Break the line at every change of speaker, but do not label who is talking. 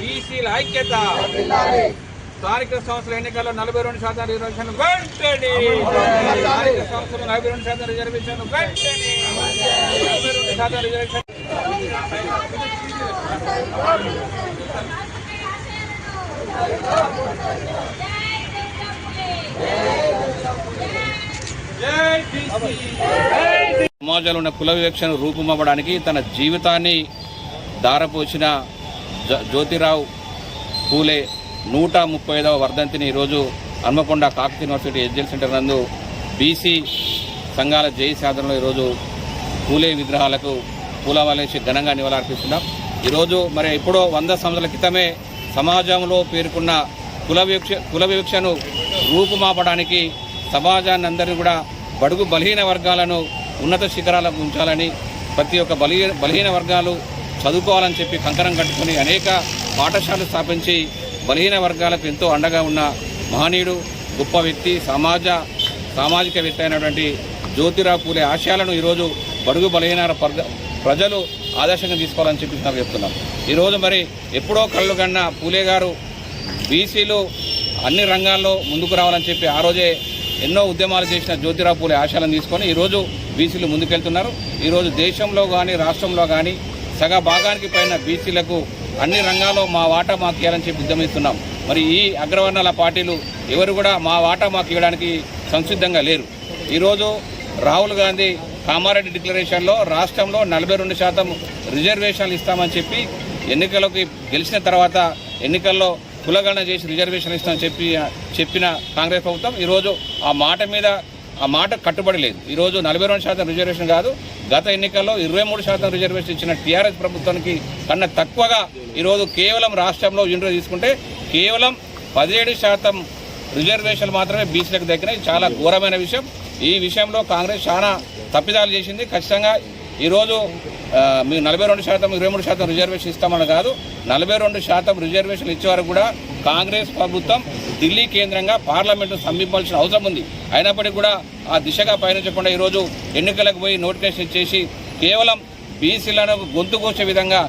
బీసీల ఐక్యత. స్థానిక సంస్థల ఎన్నికల్లో నలభై రెండు శాతం రిజర్వేషన్ వెంటనే. స్థానిక సంస్థలు నలభై రెండు శాతం రిజర్వేషన్ వెంటనే. నలభై రెండు శాతం రిజర్వేషన్.
సమాజంలో ఉన్న కుల వివక్షను రూపుమవ్వడానికి తన జీవితాన్ని దారపోసిన జ్యోతిరావు పూలే నూట ముప్పై ఐదవ వర్ధంతిని ఈరోజు Hanmakonda Kakatiya university SGL centre నందు బీసీ సంఘాల జై సాధనలో ఈరోజు పూలే విగ్రహాలకు పూలవలేసి ఘనంగా నివాళులర్పిస్తున్నాం. ఈరోజు మరి ఎప్పుడో వంద సంవత్సరాల క్రితమే సమాజంలో పేర్కొన్న కుల వివక్ష కుల వివక్షను రూపుమాపడానికి సమాజాన్ని అందరినీ కూడా బడుగు బలహీన వర్గాలను ఉన్నత శిఖరాలకు ఉంచాలని ప్రతి ఒక్క బలహీన బలహీన వర్గాలు చదువుకోవాలని చెప్పి కంకరం కట్టుకొని అనేక పాఠశాలలు స్థాపించి బలహీన వర్గాలకు ఎంతో అండగా ఉన్న మహనీయుడు గొప్ప వ్యక్తి సమాజ సామాజికవేత్త అయినటువంటి జ్యోతిరావు పూలే ఆశయాలను ఈరోజు బడుగు బలహీన ప్రజలు ఆదర్శంగా తీసుకోవాలని చెప్పి నాకు చెప్తున్నాం ఈరోజు మరి ఎప్పుడో కళ్ళు కన్నా పూలే గారు బీసీలు అన్ని రంగాల్లో ముందుకు రావాలని చెప్పి ఆ రోజే ఎన్నో ఉద్యమాలు చేసిన జ్యోతిరావు పూలే ఆశయాలను తీసుకొని ఈరోజు బీసీలు ముందుకెళ్తున్నారు. ఈరోజు దేశంలో కానీ రాష్ట్రంలో కానీ సగ భాగానికి పైన బీసీలకు అన్ని రంగాల్లో మా వాటా మాకు ఇవ్వాలని చెప్పి ఉద్యమిస్తున్నాం మరి ఈ అగ్రవర్ణాల పార్టీలు ఎవరు కూడా మా వాటా మాకు ఇవ్వడానికి సంసిద్ధంగా లేరు. ఈరోజు రాహుల్ గాంధీ కామారెడ్డి డిక్లరేషన్లో రాష్ట్రంలో నలభై రెండు శాతం రిజర్వేషన్లు ఇస్తామని చెప్పి ఎన్నికలకు గెలిచిన తర్వాత ఎన్నికల్లో కులగణన చేసి రిజర్వేషన్ ఇస్తామని చెప్పి చెప్పిన కాంగ్రెస్ ప్రభుత్వం ఈరోజు ఆ మాట మీద ఆ మాట కట్టుబడి లేదు. ఈరోజు నలభై రెండు శాతం రిజర్వేషన్ కాదు. గత ఎన్నికల్లో ఇరవై మూడు శాతం రిజర్వేషన్ ఇచ్చిన టీఆర్ఎస్ ప్రభుత్వానికి కన్నా తక్కువగా ఈరోజు కేవలం రాష్ట్రంలో ఇంటర్ తీసుకుంటే కేవలం పదిహేడు శాతం రిజర్వేషన్లు మాత్రమే బీసీలకు దక్కినాయి. చాలా ఘోరమైన విషయం. ఈ విషయంలో కాంగ్రెస్ చాలా తప్పిదాలు చేసింది. ఖచ్చితంగా ఈరోజు మీ మీకు నలభై రెండు శాతం ఇరవై మూడు శాతం రిజర్వేషన్ ఇస్తామని కాదు. నలభై రెండు శాతం రిజర్వేషన్ ఇచ్చే వరకు కూడా కాంగ్రెస్ ప్రభుత్వం ఢిల్లీ కేంద్రంగా పార్లమెంటు సమీపాల్సిన అవసరం ఉంది. అయినప్పటికీ కూడా ఆ దిశగా పయనించకుండా ఈరోజు ఎన్నికలకు పోయి నోటిఫికేషన్ ఇచ్చేసి కేవలం బీసీలను గొంతు కోసే విధంగా